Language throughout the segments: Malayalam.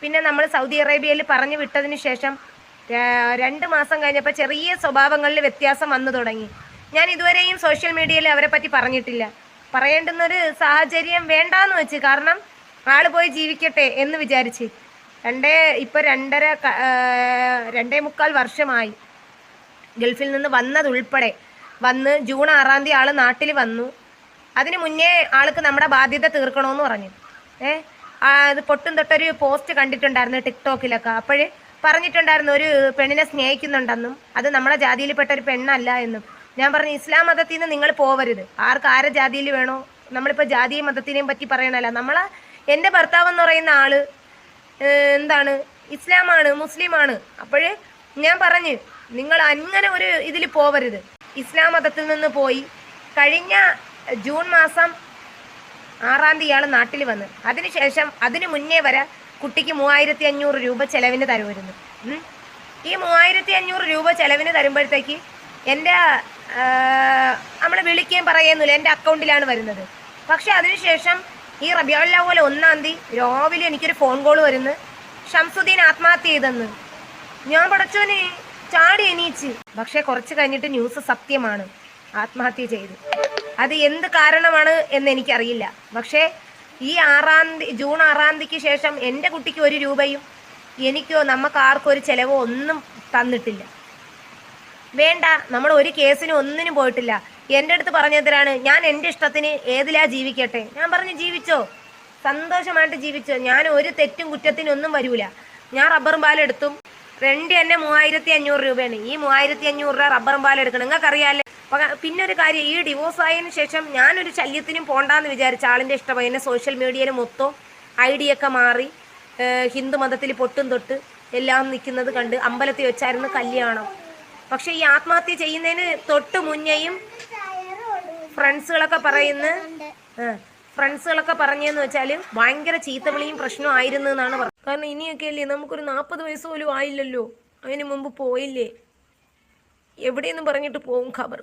പിന്നെ നമ്മൾ സൗദി അറേബ്യയിൽ പറഞ്ഞു വിട്ടതിന് ശേഷം രണ്ട് മാസം കഴിഞ്ഞപ്പോൾ ചെറിയ സ്വഭാവങ്ങളിൽ വ്യത്യാസം വന്നു തുടങ്ങി. ഞാൻ ഇതുവരെയും സോഷ്യൽ മീഡിയയിൽ അവരെ പറ്റി പറഞ്ഞിട്ടില്ല. പറയേണ്ടുന്നൊരു സാഹചര്യം വേണ്ടാന്ന് വെച്ച് കാരണം ആൾ പോയി ജീവിക്കട്ടെ എന്ന് വിചാരിച്ച്. രണ്ടേ ഇപ്പോൾ രണ്ടര രണ്ടേ മുക്കാൽ വർഷമായി ഗൾഫിൽ നിന്ന് വന്നതുൾപ്പെടെ വന്ന് ജൂൺ ആറാം തീയതി ആൾ നാട്ടിൽ വന്നു. അതിന് മുന്നേ ആൾക്ക് നമ്മുടെ ബാധ്യത തീർക്കണമെന്ന് പറഞ്ഞു. ഏ? അത് പൊട്ടും തൊട്ടൊരു പോസ്റ്റ് കണ്ടിട്ടുണ്ടായിരുന്നു ടിക്ടോക്കിലൊക്കെ. അപ്പോൾ പറഞ്ഞിട്ടുണ്ടായിരുന്നു ഒരു പെണ്ണിനെ സ്നേഹിക്കുന്നുണ്ടെന്നും അത് നമ്മളെ ജാതിയിൽപ്പെട്ട ഒരു പെണ്ണല്ല എന്നും. ഞാൻ പറഞ്ഞു ഇസ്ലാം മതത്തിൽ നിന്ന് നിങ്ങൾ പോവരുത്. ആർക്ക് ആരെ ജാതിയിൽ വേണോ? നമ്മളിപ്പോൾ ജാതിയും മതത്തിനെയും പറ്റി പറയണല്ല. നമ്മളെ എന്റെ ഭർത്താവ് എന്ന് പറയുന്ന ആൾ എന്താണ്? ഇസ്ലാമാണ് മുസ്ലിമാണ്. അപ്പോഴേ ഞാൻ പറഞ്ഞു നിങ്ങൾ അങ്ങനെ ഒരു ഇതിൽ പോവരുത്. ഇസ്ലാം മതത്തിൽ നിന്ന് പോയി കഴിഞ്ഞ ജൂൺ മാസം ആറാം തീയതി ഇയാൾ നാട്ടിൽ വന്ന്. അതിനുശേഷം അതിനു മുന്നേ വരെ കുട്ടിക്ക് മൂവായിരത്തി അഞ്ഞൂറ് രൂപ ചെലവിന് തരുമായിരുന്നു. ഈ മൂവായിരത്തി അഞ്ഞൂറ് രൂപ ചെലവിന് തരുമ്പോഴത്തേക്ക് എന്റെ നമ്മൾ വിളിക്കുകയും പറയുന്നില്ല. എന്റെ അക്കൗണ്ടിലാണ് വരുന്നത്. പക്ഷെ അതിനുശേഷം ഈ റബിയുള്ളവലെ ഒന്നാം തീയതി രാവിലെ എനിക്കൊരു ഫോൺ കോൾ വരുന്നു. ഷംസുദ്ദീൻ ആത്മഹത്യ ചെയ്തെന്ന്. ഞാൻ പടച്ചോനെ ചാടി എണീച്ച്. പക്ഷെ കുറച്ച് കഴിഞ്ഞിട്ട് ന്യൂസ് സത്യമാണ്. ആത്മഹത്യ ചെയ്തു. അത് എന്ത് കാരണമാണ് എന്ന് എനിക്കറിയില്ല. പക്ഷേ ഈ ആറാം തീയതി ജൂൺ ആറാം തീയതിക്ക് ശേഷം എന്റെ കുട്ടിക്ക് ഒരു രൂപയും എനിക്കോ നമുക്ക് ആർക്കും ഒരു ചിലവോ ഒന്നും തന്നിട്ടില്ല. വേണ്ട നമ്മൾ ഒരു കേസിനും ഒന്നിനും പോയിട്ടില്ല. എന്റെ അടുത്ത് പറഞ്ഞതിനാണ് ഞാൻ എന്റെ ഇഷ്ടത്തിന് ഏതിലാ ജീവിക്കട്ടെ? ഞാൻ പറഞ്ഞു ജീവിച്ചോ. സന്തോഷമായിട്ട് ജീവിച്ചോ. ഞാൻ ഒരു തെറ്റും കുറ്റത്തിനൊന്നും വരൂല. ഞാൻ റബ്ബറും പാലെടുത്തും. രണ്ട് തന്നെ മൂവായിരത്തി അഞ്ഞൂറ് രൂപയാണ്. ഈ മൂവായിരത്തി അഞ്ഞൂറ് രൂപ റബ്ബറും പാലെടുക്കണം. നിങ്ങൾക്കറിയാമല്ലേ പിന്നെ ഒരു കാര്യം ഈ ഡിവോഴ്സ് ആയതിനു ശേഷം ഞാനൊരു ശല്യത്തിനും പോണ്ടാന്ന് വിചാരിച്ച ആളിന്റെ ഇഷ്ടമായി എന്നെ സോഷ്യൽ മീഡിയയിൽ മൊത്തം ഐഡിയ ഒക്കെ മാറി ഹിന്ദു മതത്തിൽ പൊട്ടും തൊട്ട് എല്ലാം നിൽക്കുന്നത് കണ്ട് അമ്പലത്തിൽ വെച്ചായിരുന്നു കല്യാണം. പക്ഷേ ഈ ആത്മഹത്യ ചെയ്യുന്നതിന് തൊട്ട് മുന്നേയും ഫ്രണ്ട്സുകളൊക്കെ പറയുന്ന ഫ്രണ്ട്സുകളൊക്കെ പറഞ്ഞതെന്ന് വെച്ചാൽ ഭയങ്കര ചീത്തവിളിയും പ്രശ്നവും ആയിരുന്നു എന്നാണ് പറഞ്ഞത്. കാരണം ഇനിയൊക്കെ അല്ലേ നമുക്കൊരു നാൽപ്പത് വയസ്സ് പോലും ആയില്ലല്ലോ അതിന് മുമ്പ് പോയില്ലേ? എവിടെയെന്ന് പറഞ്ഞിട്ട് പോകും ഖബർ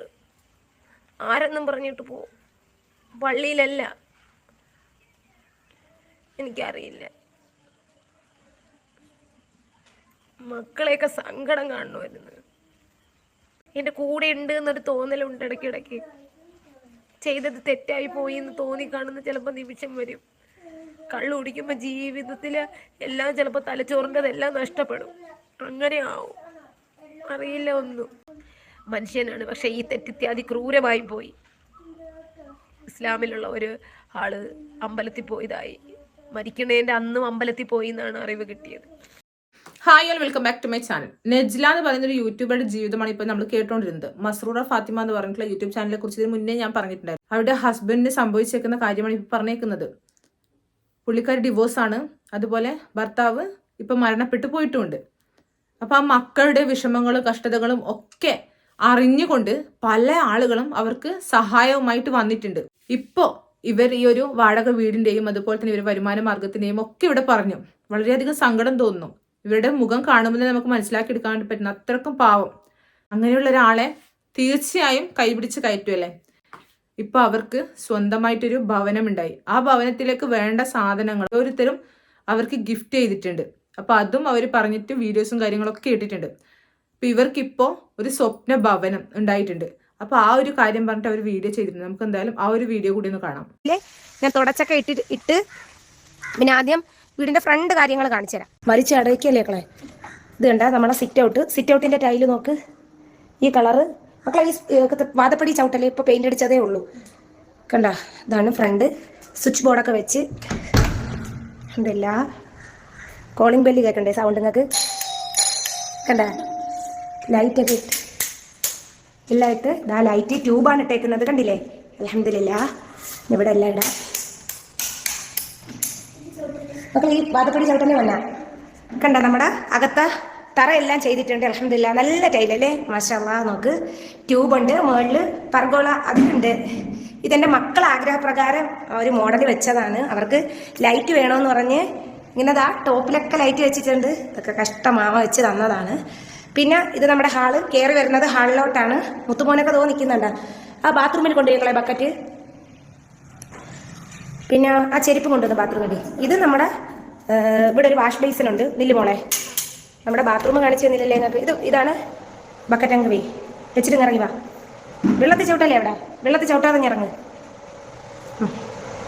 ആരെന്നും പറഞ്ഞിട്ട് പോവും. പള്ളിയിലല്ല. എനിക്കറിയില്ല. മക്കളെയൊക്കെ സങ്കടം കാണുമായിരുന്നു. എന്റെ കൂടെ ഉണ്ട് എന്നൊരു തോന്നലുണ്ട് ഇടയ്ക്കിടയ്ക്ക്. ചെയ്തത് തെറ്റായി പോയി എന്ന് തോന്നി കാണുന്ന ചിലപ്പോൾ നിമിഷം വരും. കള്ളു കുടിക്കുമ്പോൾ ജീവിതത്തിൽ എല്ലാം ചിലപ്പോൾ തലച്ചോറിന്റെതെല്ലാം നഷ്ടപ്പെടും. അങ്ങനെ ആവും അറിയില്ല ഒന്നും. മനുഷ്യനാണ്. പക്ഷേ ഈ തെറ്റിത്യാദി ക്രൂരമായി പോയി. ഇസ്ലാമിലുള്ള ഒരു ആൾ അമ്പലത്തിൽ പോയതായി മരിക്കണേന്റെ അന്നും അമ്പലത്തിൽ പോയി എന്നാണ് അറിവ് കിട്ടിയത്. Hi all welcome back to my channel Nejla എന്ന് പറയുന്ന ഒരു യൂട്യൂബറുടെ ജീവിതമാണ് ഇപ്പോൾ നമ്മൾ കേട്ടോണ്ടിരുന്നത്. മസ്റൂറ ഫാത്തിമ എന്ന് പറഞ്ഞിട്ടുള്ള യൂട്യൂബ് ചാനലിനെ കുറിച്ച് ഇതിന് മുന്നേ ഞാൻ പറഞ്ഞിട്ടുണ്ടായിരുന്നു. അവരുടെ ഹസ്ബൻഡിന് സംഭവിച്ചേക്കുന്ന കാര്യമാണ് ഇപ്പോൾ പറഞ്ഞേക്കുന്നത്. പുള്ളിക്കാരി ഡിവോഴ്സ് ആണ്. അതുപോലെ ഭർത്താവ് ഇപ്പം മരണപ്പെട്ടു പോയിട്ടുമുണ്ട് അപ്പോൾ ആ മക്കളുടെ വിഷമങ്ങളും കഷ്ടതകളും ഒക്കെ അറിഞ്ഞുകൊണ്ട് പല ആളുകളും അവർക്ക് സഹായവുമായിട്ട് വന്നിട്ടുണ്ട്. ഇപ്പോ ഇവർ ഈ ഒരു വാടക വീടിന്റെയും അതുപോലെ തന്നെ ഇവർ വരുമാന മാർഗത്തിന്റെയും ഒക്കെ ഇവിടെ പറഞ്ഞു. വളരെയധികം സങ്കടം തോന്നുന്നു. ഇവരുടെ മുഖം കാണുമ്പോൾ നമുക്ക് മനസ്സിലാക്കി എടുക്കാൻ പറ്റുന്ന അത്രക്കും പാവം. അങ്ങനെയുള്ള ഒരാളെ തീർച്ചയായും കൈപിടിച്ച് കയറ്റുമല്ലേ ഇപ്പൊ അവർക്ക് സ്വന്തമായിട്ടൊരു ഭവനമുണ്ടായി. ആ ഭവനത്തിലേക്ക് വേണ്ട സാധനങ്ങൾ ഓരോരുത്തരും അവർക്ക് ഗിഫ്റ്റ് ചെയ്തിട്ടുണ്ട്. അപ്പൊ അതും അവർ പറഞ്ഞിട്ട് വീഡിയോസും കാര്യങ്ങളൊക്കെ ഇട്ടിട്ടുണ്ട് അപ്പൊ ഇവർക്കിപ്പോ ഒരു സ്വപ്ന ഭവനം ഉണ്ടായിട്ടുണ്ട്. അപ്പൊ ആ ഒരു കാര്യം പറഞ്ഞിട്ട് അവർ വീഡിയോ ചെയ്തിട്ടുണ്ട് നമുക്ക് എന്തായാലും ആ ഒരു വീഡിയോ കൂടി ഒന്ന് കാണാം? ഞാൻ തുടച്ചൊക്കെ ഇട്ട് ഇട്ട് പിന്നെ ആദ്യം വീടിന്റെ ഫ്രണ്ട് കാര്യങ്ങൾ കാണിച്ചു തരാം. മരിച്ച അടയ്ക്കല്ലേ മക്കളെ? ഇത് കണ്ട നമ്മളെ സിറ്റ് ഔട്ട് സിറ്റ് ഔട്ടിന്റെ ടൈൽ നോക്ക്. ഈ കളറ് മക്കളെ ഈ വാദപ്പടി ചവിട്ടല്ലേ? ഇപ്പൊ പെയിന്റ് അടിച്ചതേ ഉള്ളൂ. കണ്ട? ഇതാണ് ഫ്രണ്ട് സ്വിച്ച് ബോർഡൊക്കെ വെച്ച്. എന്തല്ല കോളിംഗ് ബെല്ല് കേൾക്കണ്ടേ സൗണ്ട് നിങ്ങൾക്ക് കണ്ട? ലൈറ്റൊക്കെ ഇട്ട്. ഇതാ ലൈറ്റ് ട്യൂബാണ് ഇട്ടേക്കുന്നത്. കണ്ടില്ലേ? അലഹമില്ല ഇവിടെ എല്ലാം ഇടാം. മക്കൾ ഈ വാതപ്പടി ചവിട്ടനെ വന്ന. കണ്ട നമ്മുടെ അകത്ത തറ എല്ലാം ചെയ്തിട്ടുണ്ട്. അലഹമില്ല നല്ല ടൈലല്ലേ മാഷാ നോക്ക്. ട്യൂബുണ്ട് മുകളിൽ പർഗോള അതുണ്ട് ഇതെന്റെ മക്കൾ ആഗ്രഹപ്രകാരം ഒരു മോഡൽ വെച്ചതാണ്. അവർക്ക് ലൈറ്റ് വേണമെന്ന് പറഞ്ഞ് ഇങ്ങനെ ദാ ടോപ്പിലൊക്കെ ലൈറ്റ് വെച്ചിട്ടുണ്ട്. ഇതൊക്കെ കഷ്ടമാവ വെച്ച് തന്നതാണ്. പിന്നെ ഇത് നമ്മുടെ ഹാൾ കയറി വരുന്നത് ഹാളിലോട്ടാണ്. മുത്തുമോനൊക്കെ തോ നിൽക്കുന്നുണ്ട്. ആ ബാത്റൂമിൽ കൊണ്ടുപോയിക്കളെ ബക്കറ്റ് പിന്നെ ആ ചെരുപ്പ് കൊണ്ടുവന്ന് ബാത്റൂമിൽ ഇത് നമ്മുടെ ഇവിടെ ഒരു വാഷ് ബേസിൻ ഉണ്ട്. നില്ല് മോളെ. നമ്മുടെ ബാത്റൂം കാണിച്ചു തന്നില്ലല്ലേ നിങ്ങൾക്ക് ഇത് ഇതാണ് ബക്കറ്റ് അങ്ങ് വെച്ചിട്ട് ഇറങ്ങി വാ. വെള്ളത്തിൽ ചവിട്ടല്ലേ അവിടെ? വെള്ളത്തിൽ ചവിട്ടാതെ ഇറങ്ങ്.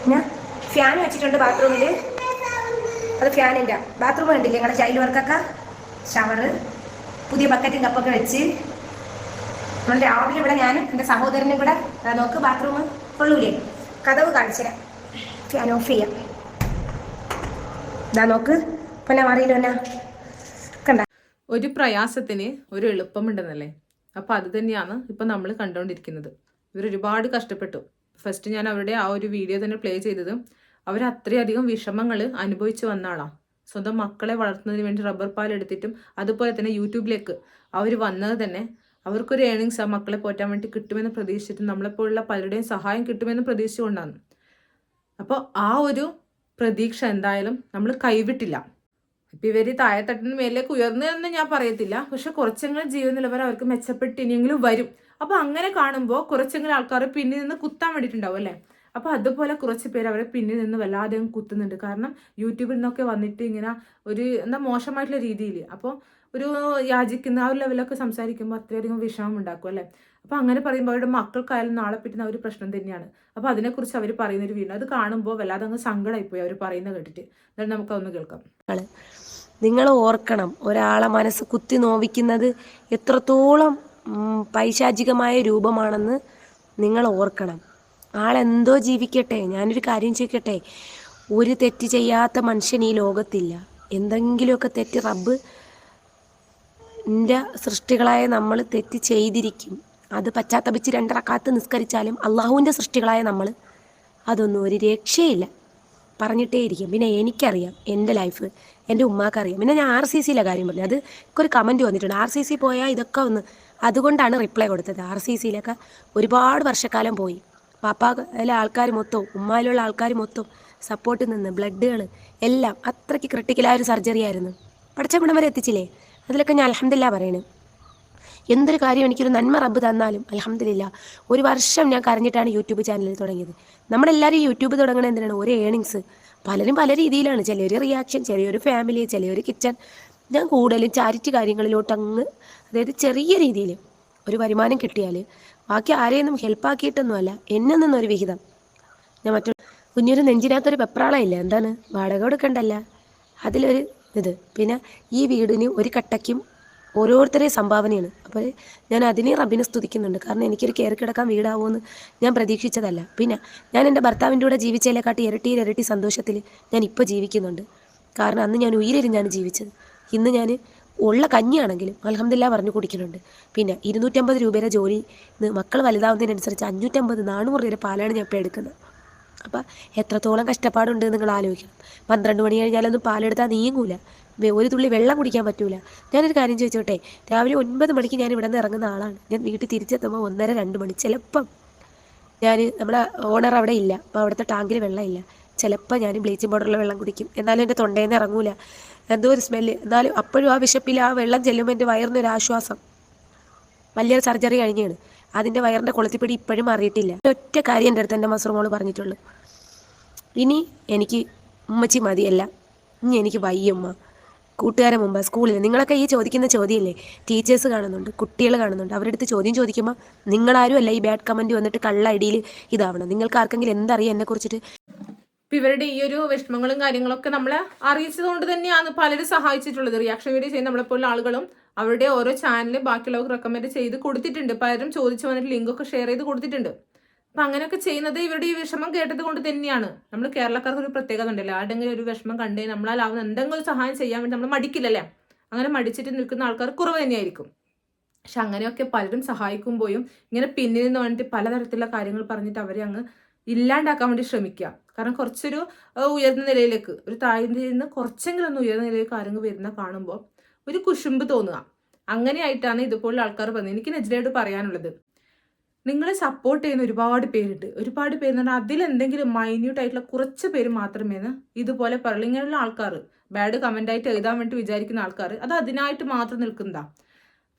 പിന്നെ ഫാൻ വെച്ചിട്ടുണ്ട് ബാത്റൂമിൽ അത് ഫാനിന്റെ ബാത്റൂം കണ്ടില്ലേ? ഞങ്ങളുടെ ചൈൽഡ് വർക്കൊക്കെ ഷവറ് പുതിയ ബക്കറ്റും കപ്പൊക്കെ വെച്ച് നമ്മൾ രാവിലെ ഇവിടെ ഞാനും എന്റെ സഹോദരനും കൂടെ നോക്ക് ബാത്റൂം കൊള്ളൂലേ? കഥവ് കാണിച്ചുതരാം ഫാൻ ഓഫ് ചെയ്യാം. ഇതാ നോക്ക്. പിന്നെ മാറിയില്ലോ എന്നാ ഒരു പ്രയാസത്തിന് ഒരു എളുപ്പമുണ്ടെന്നല്ലേ? അപ്പൊ അത് തന്നെയാണ് ഇപ്പൊ നമ്മൾ കണ്ടുകൊണ്ടിരിക്കുന്നത് ഇവർ ഒരുപാട് കഷ്ടപ്പെട്ടു. ഫസ്റ്റ് ഞാൻ അവരുടെ ആ ഒരു വീഡിയോ തന്നെ പ്ലേ ചെയ്തത് അവർ അത്രയധികം വിഷമങ്ങൾ അനുഭവിച്ചു വന്ന ആളാണ് സ്വന്തം മക്കളെ വളർത്തുന്നതിന് വേണ്ടി റബ്ബർ പാൽ എടുത്തിട്ടും അതുപോലെ തന്നെ യൂട്യൂബിലേക്ക് അവർ വന്നത് തന്നെ അവർക്കൊരു ഏണിങ്സ് ആ മക്കളെ പോറ്റാൻ വേണ്ടി കിട്ടുമെന്ന് പ്രതീക്ഷിച്ചിട്ടും നമ്മളെപ്പോലുള്ള പലരുടെയും സഹായം കിട്ടുമെന്ന് പ്രതീക്ഷിച്ചുകൊണ്ടാണ്. അപ്പോൾ ആ ഒരു പ്രതീക്ഷ എന്തായാലും നമ്മൾ കൈവിട്ടില്ല. ഇപ്പൊ ഇവർ താഴെത്തട്ടിന് മേലേക്ക് ഉയർന്നു എന്ന് ഞാൻ പറയത്തില്ല. പക്ഷെ കുറച്ചെങ്കിലും ജീവ നിലവാരം അവർക്ക് മെച്ചപ്പെട്ട് ഇനിയെങ്കിലും വരും. അപ്പൊ അങ്ങനെ കാണുമ്പോൾ കുറച്ചെങ്കിലും ആൾക്കാർ പിന്നിൽ നിന്ന് കുത്താൻ വേണ്ടിയിട്ടുണ്ടാവും അല്ലേ? അപ്പൊ അതുപോലെ കുറച്ച് പേര് അവരെ പിന്നിൽ നിന്ന് വല്ലാതെ കുത്തുന്നുണ്ട്. കാരണം യൂട്യൂബിൽ നിന്നൊക്കെ വന്നിട്ട് ഇങ്ങനെ ഒരു എന്താ മോശമായിട്ടുള്ള രീതിയിൽ അപ്പോൾ ഒരു യാചിക്കുന്ന ആ ഒരു ലെവലൊക്കെ സംസാരിക്കുമ്പോൾ അത്രയധികം വിഷമം ഉണ്ടാക്കും അല്ലേ? അപ്പോൾ അങ്ങനെ പറയുമ്പോൾ അവരുടെ മക്കൾക്കായാലും നാളെ പറ്റുന്ന ഒരു പ്രശ്നം തന്നെയാണ്. അപ്പോൾ അതിനെക്കുറിച്ച് അവർ പറയുന്ന ഒരു വീണ്ടും അത് കാണുമ്പോൾ വല്ലാതെ അങ്ങ് സങ്കടമായിപ്പോയി അവർ പറയുന്നത് കേട്ടിട്ട്. എന്നാലും നമുക്കൊന്ന് കേൾക്കാം. നിങ്ങൾ ഓർക്കണം. ഒരാളെ മനസ്സ് കുത്തി നോവിക്കുന്നത് എത്രത്തോളം പൈശാചികമായ രൂപമാണെന്ന് നിങ്ങൾ ഓർക്കണം. ആളെന്തോ ജീവിക്കട്ടെ ഞാനൊരു കാര്യം ചോദിക്കട്ടെ. ഒരു തെറ്റ് ചെയ്യാത്ത മനുഷ്യൻ ഈ ലോകത്തില്ല. എന്തെങ്കിലുമൊക്കെ തെറ്റ് റബ്ബ് എന്റെ സൃഷ്ടികളായ നമ്മൾ തെറ്റ് ചെയ്തിരിക്കും. അത് പശ്ചാത്തപിച്ച് രണ്ടറക്കാത്ത് നിസ്കരിച്ചാലും അള്ളാഹുവിന്റെ സൃഷ്ടികളായ നമ്മൾ അതൊന്നും ഒരു രക്ഷയില്ല. പറഞ്ഞിട്ടേ ഇരിക്കും പിന്നെ എനിക്കറിയാം എന്റെ ലൈഫ് എന്റെ ഉമ്മാക്കറിയാം. പിന്നെ ഞാൻ ആർ സി സിയിലെ കാര്യം പറഞ്ഞു. അത് ഒരു കമന്റ് വന്നിട്ടുണ്ട്. ആർ സി സി പോയാൽ ഇതൊക്കെ ഒന്ന് അതുകൊണ്ടാണ് റിപ്ലൈ കൊടുത്തത്. ആർ സി സിയിലൊക്കെ ഒരുപാട് വർഷക്കാലം പോയി. പാപ്പായിലെ ആൾക്കാർ മൊത്തവും ഉമ്മായിലുള്ള ആൾക്കാർ മൊത്തവും സപ്പോർട്ട് നിന്ന് ബ്ലഡുകൾ എല്ലാം അത്രയ്ക്ക് ക്രിട്ടിക്കലായ ഒരു സർജറി ആയിരുന്നു. പഠിച്ച ഗുണം വരെ എത്തിച്ചില്ലേ? അതിലൊക്കെ ഞാൻ അലഹമില്ല പറയണേ. എന്തൊരു കാര്യം എനിക്കൊരു നന്മ റബ്ബ് തന്നാലും അലഹമില്ല ഒരു വർഷം ഞാൻ കരഞ്ഞിട്ടാണ് യൂട്യൂബ് ചാനൽ തുടങ്ങിയത്. നമ്മളെല്ലാവരും യൂട്യൂബ് തുടങ്ങണത് എന്തിനാണ്? ഒരു ഏണിങ്സ് പലരും പല രീതിയിലാണ്. ചിലർ റിയാക്ഷൻ ചെറിയൊരു ഫാമിലി ചെറിയൊരു കിച്ചൺ ഞാൻ കൂടുതലും ചാരിറ്റി കാര്യങ്ങളിലോട്ട് അങ്ങ് അതായത് ചെറിയ രീതിയിൽ ഒരു വരുമാനം കിട്ടിയാൽ ബാക്കി ആരെയൊന്നും ഹെൽപ്പാക്കിയിട്ടൊന്നുമല്ല എന്നെ നിന്നൊരു വിഹിതം. ഞാൻ മറ്റുള്ള കുഞ്ഞൊരു നെഞ്ചിനകത്തൊരു പെപ്രാളയില്ല എന്താണ്? വാടക കൊടുക്കണ്ടല്ല. അതിലൊരു ഇത്. പിന്നെ ഈ വീടിന് ഒരു കട്ടയ്ക്കും ഓരോരുത്തരെയും സംഭാവനയാണ്. അപ്പോൾ ഞാൻ അതിനെ റബ്ബിനെ സ്തുതിക്കുന്നുണ്ട്. കാരണം എനിക്കൊരു കയറി കിടക്കാൻ വീടാവുമെന്ന് ഞാൻ പ്രതീക്ഷിച്ചതല്ല. പിന്നെ ഞാൻ എന്റെ ഭർത്താവിന്റെ കൂടെ ജീവിച്ചതിനെക്കാട്ടി ഇരട്ടി ഇരട്ടി സന്തോഷത്തിൽ ഞാൻ ഇപ്പോൾ ജീവിക്കുന്നുണ്ട്. കാരണം അന്ന് ഞാൻ ഉയരെരിഞ്ഞാണ് ജീവിച്ചത്. ഇന്ന് ഞാൻ ഉള്ള കഞ്ഞിയാണെങ്കിലും അലഹമില്ല പറഞ്ഞു കുടിക്കുന്നുണ്ട്. പിന്നെ ഇരുന്നൂറ്റമ്പത് രൂപയുടെ ജോലി മക്കൾ വലുതാവുന്നതിനനുസരിച്ച് അഞ്ഞൂറ്റമ്പത് നാനൂറ് രൂപയുടെ പാലാണ് ഞാൻ ഇപ്പോൾ എടുക്കുന്നത്. അപ്പം എത്രത്തോളം കഷ്ടപ്പാടുണ്ട് നിങ്ങൾ ആലോചിക്കണം. പന്ത്രണ്ട് മണി കഴിഞ്ഞാലൊന്നും പാലെടുത്താൽ നീങ്ങൂല ഒരു തുള്ളി വെള്ളം കുടിക്കാൻ പറ്റൂല. ഞാനൊരു കാര്യം ചോദിച്ചോട്ടെ രാവിലെ ഒൻപത് മണിക്ക് ഞാൻ ഇവിടെ നിന്ന് ഇറങ്ങുന്ന ആളാണ്. ഞാൻ വീട്ടിൽ തിരിച്ചെത്തുമ്പോൾ ഒന്നര രണ്ട് മണി ചിലപ്പം ഞാൻ നമ്മുടെ ഓണർ അവിടെ ഇല്ല. അപ്പോൾ അവിടുത്തെ ടാങ്കിൽ വെള്ളമില്ല. ചിലപ്പോൾ ഞാൻ ബ്ലീച്ചിങ് പൗഡറിൽ വെള്ളം കുടിക്കും. എന്നാലും എന്റെ തൊണ്ടയിൽ നിന്ന് ഇറങ്ങൂല. എന്തോ ഒരു സ്മെല്ല് എന്നാലും അപ്പോഴും ആ വിശപ്പിൽ ആ വെള്ളം ചെല്ലുമ്പോൾ എന്റെ ഒരു ആശ്വാസം. വലിയൊരു സർജറി കഴിഞ്ഞാണ്. അതിന്റെ വയറിന്റെ കൊളുത്തിപ്പിടി ഇപ്പോഴും മാറിയിട്ടില്ല. ഒറ്റ കാര്യം എന്റെ അടുത്ത് എന്റെ മസറുമോൾ മോൾ പറഞ്ഞിട്ടുള്ളൂ. ഇനി എനിക്ക് ഉമ്മച്ചി മതിയല്ല. ഇനി എനിക്ക് വയ്യമ്മ കൂട്ടുകാരെ മുമ്പ് സ്കൂളിൽ നിങ്ങളൊക്കെ ഈ ചോദിക്കുന്ന ചോദ്യമല്ലേ? ടീച്ചേഴ്സ് കാണുന്നുണ്ട് കുട്ടികൾ കാണുന്നുണ്ട്. അവരുടെ അടുത്ത് ചോദ്യം ചോദിക്കുമ്പോൾ നിങ്ങളാരും അല്ല ഈ ബാഡ് കമന്റ് വന്നിട്ട് കള്ള ഐഡിയിൽ ഇതാവണം. നിങ്ങൾക്ക് ആർക്കെങ്കിലും എന്തറിയാം എന്നെക്കുറിച്ചിട്ട്? ഇപ്പൊ ഇവരുടെ ഈ ഒരു വിഷമങ്ങളും കാര്യങ്ങളൊക്കെ നമ്മളെ അറിയിച്ചത് കൊണ്ട് തന്നെയാണ് പലരും സഹായിച്ചിട്ടുള്ളത്. റിയാക്ഷൻ വീഡിയോ ചെയ്യുന്ന നമ്മളെപ്പോലുള്ള ആളുകളും അവരുടെ ഓരോ ചാനൽ ബാക്കിയുള്ളവർക്ക് റെക്കമെൻഡ് ചെയ്ത് കൊടുത്തിട്ടുണ്ട്. പലരും ചോദിച്ചു വന്നിട്ട് ലിങ്കൊക്കെ ഷെയർ ചെയ്ത് കൊടുത്തിട്ടുണ്ട്. അപ്പൊ അങ്ങനെയൊക്കെ ചെയ്യുന്നത് ഇവരുടെ ഈ വിഷമം കേട്ടത് കൊണ്ട് തന്നെയാണ്. നമ്മൾ കേരളക്കാർക്ക് ഒരു പ്രത്യേകത ഉണ്ടല്ലോ. ആരുടെങ്കിലും ഒരു വിഷമം കണ്ടേ നമ്മളാലാവുന്ന എന്തെങ്കിലും സഹായം ചെയ്യാൻ വേണ്ടി നമ്മൾ മടിക്കില്ലല്ലേ? അങ്ങനെ മടിച്ചിട്ട് നിൽക്കുന്ന ആൾക്കാർ കുറവ് തന്നെയായിരിക്കും. പക്ഷെ അങ്ങനെയൊക്കെ പലരും സഹായിക്കുമ്പോഴും ഇങ്ങനെ പിന്നിൽ നിന്ന് വേണ്ടിയിട്ട് പലതരത്തിലുള്ള കാര്യങ്ങൾ പറഞ്ഞിട്ട് അവരെ അങ്ങ് ഇല്ലാണ്ടാക്കാൻ വേണ്ടി ശ്രമിക്കുക. കാരണം കുറച്ചൊരു ഉയർന്ന നിലയിലേക്ക് ഒരു താഴ്ന്ന നിന്ന് കുറച്ചെങ്കിലും ഒന്ന് ഉയർന്ന നിലയിലേക്ക് ആരെങ്കിലും വരുന്ന കാണുമ്പോൾ ഒരു കുശുമ്പ് തോന്നുക. അങ്ങനെയായിട്ടാണ് ഇതുപോലുള്ള ആൾക്കാർ പറഞ്ഞത് എനിക്ക് നെജിലയോട് പറയാനുള്ളത്. നിങ്ങളെ സപ്പോർട്ട് ചെയ്യുന്ന ഒരുപാട് പേരുണ്ട്. ഒരുപാട് പേര് എന്ന് പറഞ്ഞാൽ അതിലെന്തെങ്കിലും മൈന്യൂട്ട് ആയിട്ടുള്ള കുറച്ച് പേര് മാത്രമേ ഇതുപോലെ പറയുള്ളൂ ഇങ്ങനെയുള്ള ആൾക്കാർ ബാഡ് കമന്റായിട്ട് എഴുതാൻ വേണ്ടി വിചാരിക്കുന്ന ആൾക്കാർ അത് അതിനായിട്ട് മാത്രം നിൽക്കുന്നതാ.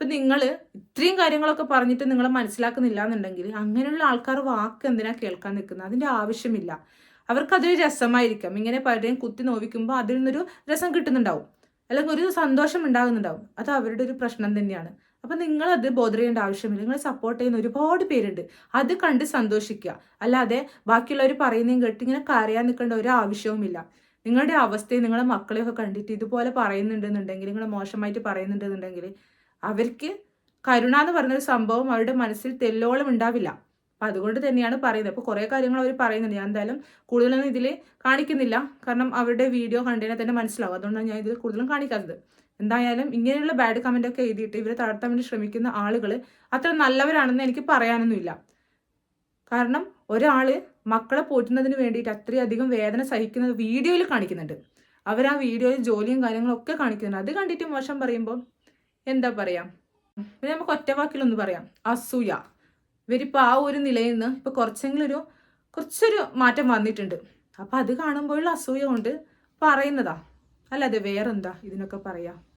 അപ്പം നിങ്ങൾ ഇത്രയും കാര്യങ്ങളൊക്കെ പറഞ്ഞിട്ട് നിങ്ങൾ മനസ്സിലാക്കുന്നില്ല എന്നുണ്ടെങ്കിൽ അങ്ങനെയുള്ള ആൾക്കാർ വാക്ക് എന്തിനാ കേൾക്കാൻ നിൽക്കുന്നത്? അതിന്റെ ആവശ്യമില്ല. അവർക്കതൊരു രസമായിരിക്കാം. ഇങ്ങനെ പലരെയും കുത്തി നോവിക്കുമ്പോൾ അതിൽ നിന്നൊരു രസം കിട്ടുന്നുണ്ടാവും. അല്ലെങ്കിൽ ഒരു സന്തോഷം ഉണ്ടാകുന്നുണ്ടാവും. അത് അവരുടെ ഒരു പ്രശ്നം തന്നെയാണ്. അപ്പം നിങ്ങളത് ബോധർ ചെയ്യേണ്ട ആവശ്യമില്ല. നിങ്ങൾ സപ്പോർട്ട് ചെയ്യുന്ന ഒരുപാട് പേരുണ്ട്. അത് കണ്ട് സന്തോഷിക്കുക. അല്ലാതെ ബാക്കിയുള്ളവർ പറയുന്നതും കേട്ട് ഇങ്ങനെ കരയാൻ നിൽക്കേണ്ട ഒരു ആവശ്യവുമില്ല. നിങ്ങളുടെ അവസ്ഥയും നിങ്ങളുടെ മക്കളെയൊക്കെ കണ്ടിട്ട് ഇതുപോലെ പറയുന്നുണ്ടെന്നുണ്ടെങ്കിൽ നിങ്ങൾ മോശമായിട്ട് പറയുന്നുണ്ടെന്നുണ്ടെങ്കിൽ അവർക്ക് കരുണ എന്ന് പറഞ്ഞൊരു സംഭവം അവരുടെ മനസ്സിൽ തെല്ലോളം ഉണ്ടാവില്ല. അപ്പം അതുകൊണ്ട് തന്നെയാണ് പറയുന്നത്. അപ്പോൾ കുറേ കാര്യങ്ങൾ അവർ പറയുന്നുണ്ട്. ഞാൻ എന്തായാലും കൂടുതലൊന്നും ഇതിൽ കാണിക്കുന്നില്ല. കാരണം അവരുടെ വീഡിയോ കണ്ടതിനെ തന്നെ മനസ്സിലാവും. അതുകൊണ്ടാണ് ഞാൻ ഇതിൽ കൂടുതലും കാണിക്കാത്തത്. എന്തായാലും ഇങ്ങനെയുള്ള ബാഡ് കമന്റ് ഒക്കെ എഴുതിയിട്ട് ഇവരെ താഴ്ത്താൻ വേണ്ടി ശ്രമിക്കുന്ന ആളുകൾ അത്ര നല്ലവരാണെന്ന് എനിക്ക് പറയാനൊന്നുമില്ല. കാരണം ഒരാൾ മക്കളെ പോറ്റുന്നതിന് വേണ്ടിയിട്ട് അത്രയധികം വേദന സഹിക്കുന്നത് വീഡിയോയിൽ കാണിക്കുന്നുണ്ട്. അവർ ആ വീഡിയോയിൽ ജോലിയും കാര്യങ്ങളും ഒക്കെ കാണിക്കുന്നുണ്ട്. അത് കണ്ടിട്ട് മോശം പറയുമ്പോൾ എന്താ പറയാ? പിന്നെ നമുക്ക് ഒറ്റ വാക്കിലൊന്ന് പറയാം. അസൂയ. ഇവരിപ്പോൾ ആ ഒരു നിലയിൽ നിന്ന് ഇപ്പോൾ കുറച്ചെങ്കിലും ഒരു കുറച്ചൊരു മാറ്റം വന്നിട്ടുണ്ട്. അപ്പം അത് കാണുമ്പോഴുള്ള അസൂയ കൊണ്ട് പറയുന്നതാ. അല്ലാതെ വേറെന്താ ഇതിനൊക്കെ പറയാം?